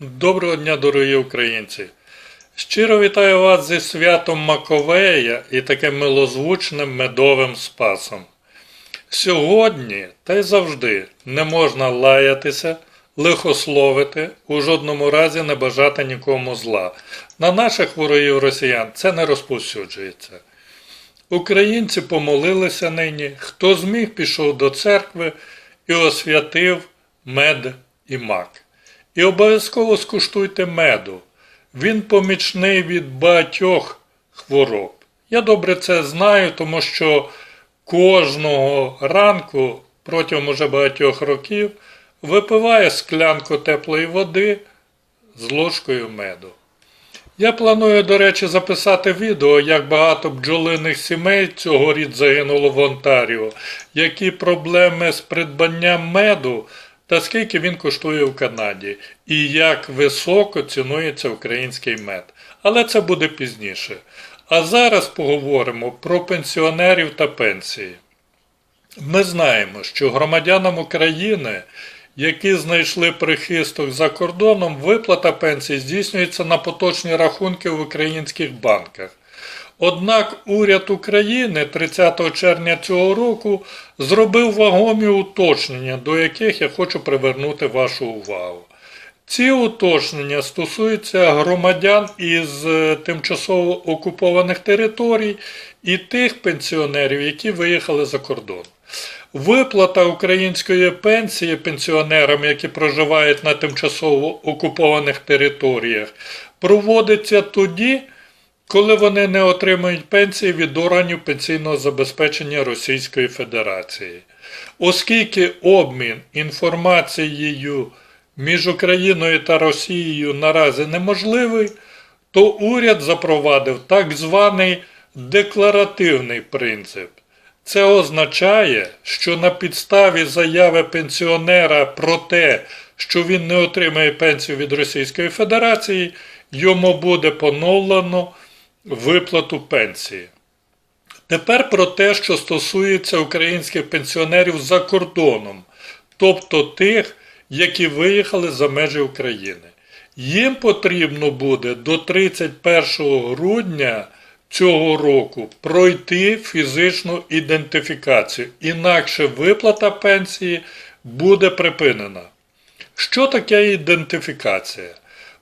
Доброго дня, дорогі українці! Щиро вітаю вас зі святом Маковея і таким милозвучним медовим спасом. Сьогодні та й завжди не можна лаятися, лихословити, у жодному разі не бажати нікому зла. На наших ворогів росіян це не розповсюджується. Українці помолилися нині, хто зміг пішов до церкви і освятив мед і мак. І обов'язково скуштуйте меду. Він помічний від багатьох хвороб. Я добре це знаю, тому що кожного ранку протягом уже багатьох років випиваю склянку теплої води з ложкою меду. Я планую, до речі, записати відео, як багато бджолиних сімей цьогоріч загинуло в Онтаріо, які проблеми з придбанням меду та скільки він коштує в Канаді, і як високо цінується український мед. Але це буде пізніше. А зараз поговоримо про пенсіонерів та пенсії. Ми знаємо, що громадянам України, які знайшли прихисток за кордоном, виплата пенсії здійснюється на поточні рахунки в українських банках. Однак уряд України 30 червня цього року зробив вагомі уточнення, до яких я хочу привернути вашу увагу. Ці уточнення стосуються громадян із е, тимчасово окупованих територій і тих пенсіонерів, які виїхали за кордон. Виплата української пенсії пенсіонерам, які проживають на тимчасово окупованих територіях, проводиться тоді, коли вони не отримують пенсії від органів пенсійного забезпечення Російської Федерації. Оскільки обмін інформацією між Україною та Росією наразі неможливий, то уряд запровадив так званий декларативний принцип. Це означає, що на підставі заяви пенсіонера про те, що він не отримає пенсію від Російської Федерації, йому буде поновлено виплату пенсії. Тепер про те, що стосується українських пенсіонерів за кордоном, тобто тих, які виїхали за межі України. Їм потрібно буде до 31 грудня цього року пройти фізичну ідентифікацію, інакше виплата пенсії буде припинена. Що таке ідентифікація?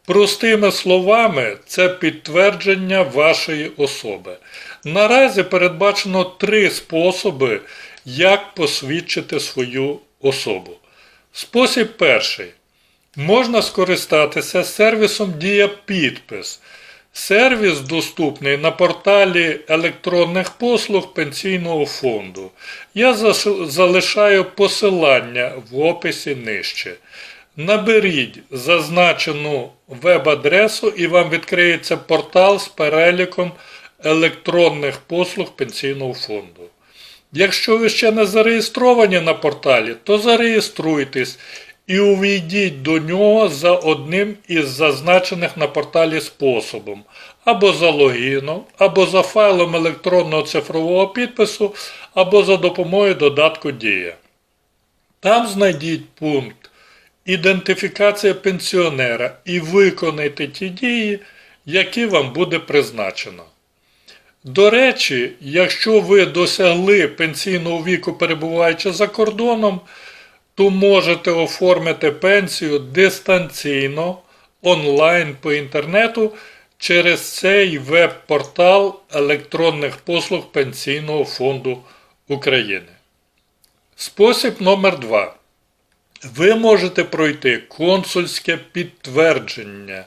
Простими словами, це підтвердження вашої особи. Наразі передбачено три способи, як посвідчити свою особу. Спосіб перший. Можна скористатися сервісом Дія Підпис. Сервіс доступний на порталі електронних послуг Пенсійного фонду. Я залишаю посилання в описі нижче. Наберіть зазначену веб-адресу і вам відкриється портал з переліком електронних послуг Пенсійного фонду. Якщо ви ще не зареєстровані на порталі, то зареєструйтесь і увійдіть до нього за одним із зазначених на порталі способом, або за логіном, або за файлом електронного цифрового підпису, або за допомогою додатку Дія. Там знайдіть пункт Ідентифікація пенсіонера і виконайте ті дії, які вам буде призначено. До речі, якщо ви досягли пенсійного віку, перебуваючи за кордоном, то можете оформити пенсію дистанційно онлайн по інтернету через цей веб-портал електронних послуг Пенсійного фонду України. Спосіб номер 2. Ви можете пройти консульське підтвердження.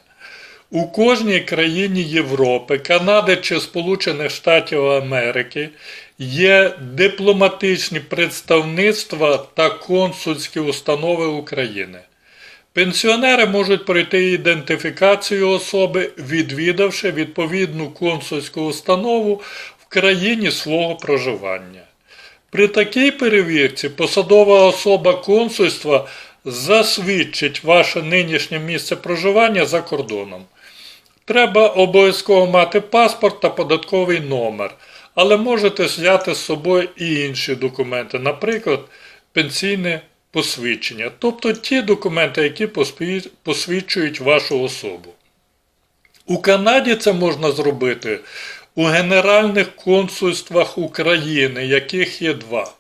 У кожній країні Європи, Канади чи Сполучених Штатів Америки є дипломатичні представництва та консульські установи України. Пенсіонери можуть пройти ідентифікацію особи, відвідавши відповідну консульську установу в країні свого проживання. При такій перевірці посадова особа консульства засвідчить ваше нинішнє місце проживання за кордоном. Треба обов'язково мати паспорт та податковий номер, але можете взяти з собою і інші документи, наприклад, пенсійне посвідчення, тобто ті документи, які посвідчують вашу особу. У Канаді це можна зробити у генеральних консульствах України, яких є два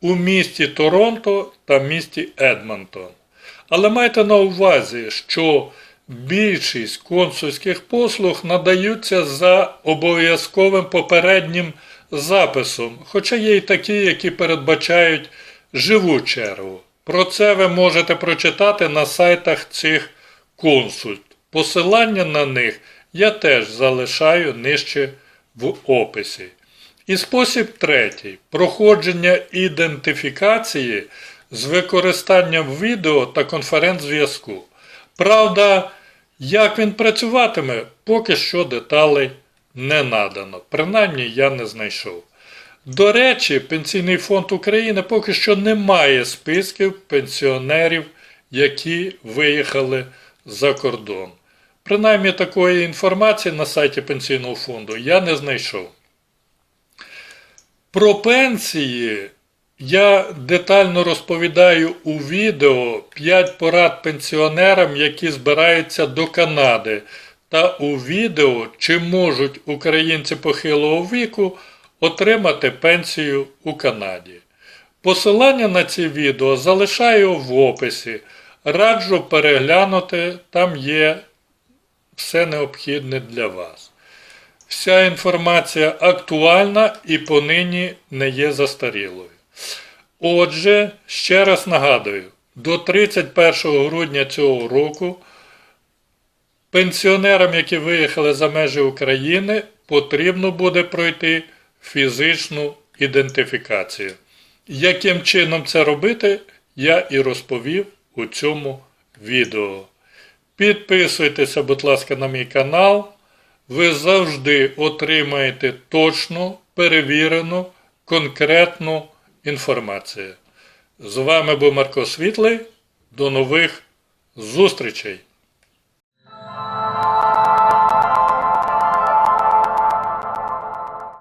у місті Торонто та місті Едмонтон. Але майте на увазі, що більшість консульських послуг надаються за обов'язковим попереднім записом, хоча є й такі, які передбачають живу чергу. Про це ви можете прочитати на сайтах цих консульт. Посилання на них я теж залишаю нижче в описі. І спосіб третій проходження ідентифікації з використанням відео та конференц-зв'язку. Правда, як він працюватиме, поки що деталей не надано. Принаймні я не знайшов. До речі, Пенсійний фонд України поки що не має списків пенсіонерів, які виїхали за кордон. Принаймні такої інформації на сайті Пенсійного фонду я не знайшов. Про пенсії я детально розповідаю у відео 5 порад пенсіонерам, які збираються до Канади, та у відео, чи можуть українці похилого віку отримати пенсію у Канаді. Посилання на ці відео залишаю в описі. Раджу переглянути, там є все необхідне для вас. Вся інформація актуальна і понині не є застарілою. Отже, ще раз нагадую, до 31 грудня цього року пенсіонерам, які виїхали за межі України, потрібно буде пройти фізичну ідентифікацію. Яким чином це робити, я і розповів у цьому відео. Підписуйтеся, будь ласка, на мій канал. Ви завжди отримаєте точну, перевірену, конкретну інформацію. З вами був Марко Світлий. До нових зустрічей!